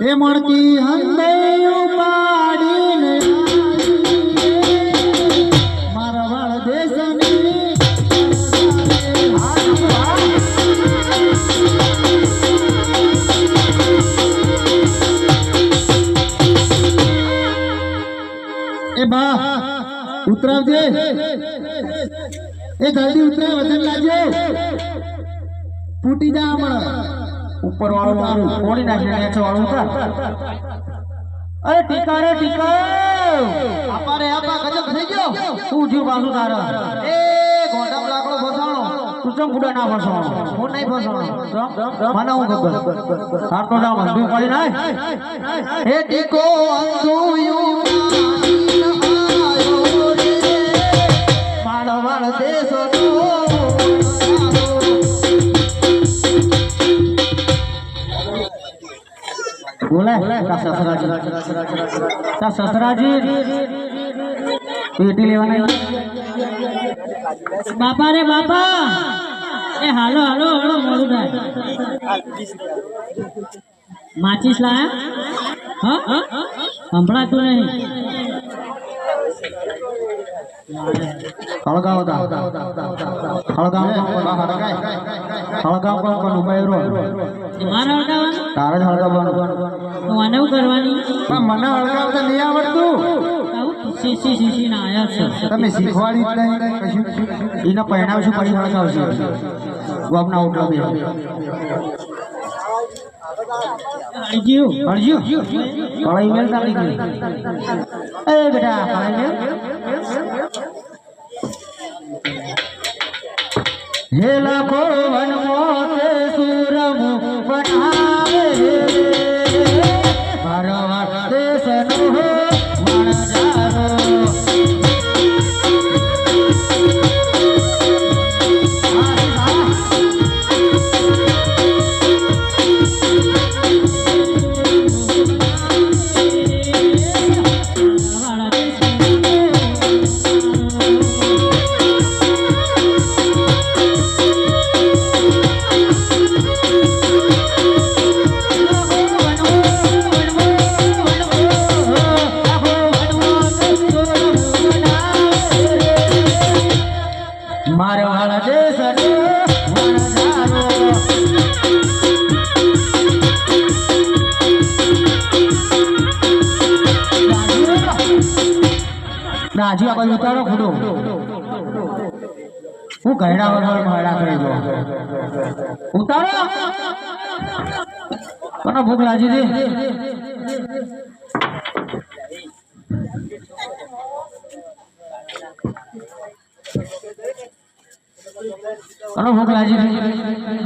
એ મળતી હંદે ઉપાડીને મારા વાળ દેશની એ બા, ઉતરાવજે. એ જલ્દી ઉતરાવ વજન લાજો ફૂટી જા હમણાં. ઉપર વાળું મારું નાખીને નીચે વાળું ઉતર. અરે ટીકા રે ટીકા! આપારે આપા ગજબ થઈ ગયો. શું થયું પાછું તારા? એ ગોડામ લાકડો ફસાણો. તું ચમ ગુડા ના ફસાણો? ફોન નહીં ફસાણો. મને હું ખબર? તાર તો હંધું પડી નાય હે ટીકો અંધુયું બોલે? તા સસરાજી. પેટી લેવાના બાપા રે બાપા. એ હાલો હાલો હાલો મોડું થાય માચીસ લાયા? હા? સંભળાતું નહીં. હળગાવો તા હળગાવો હળગાવો કોણ કોણ ઊભા રહ્યો એ મારે તારે જ હળગાવવાનું. તો આને શું પણ મને હળગાવતા નહીં આવડતું. તમે શીખવાડી કશું એને પહેણાવશું પછી હળગાવશું ગોમના ઉઠલો બે. ગયું હળજ્યું મેલ તારી ગઈ એ બેટા કળાઈ મેલ. હે લાખો રાજી આ બાજુ ઉતારો ખુદો હું ઘરડા વગર ઘરડા કરી દો ઉતારો! કોનો ભૂખ લાગી હતી કોનો ભૂખ લાગી હતી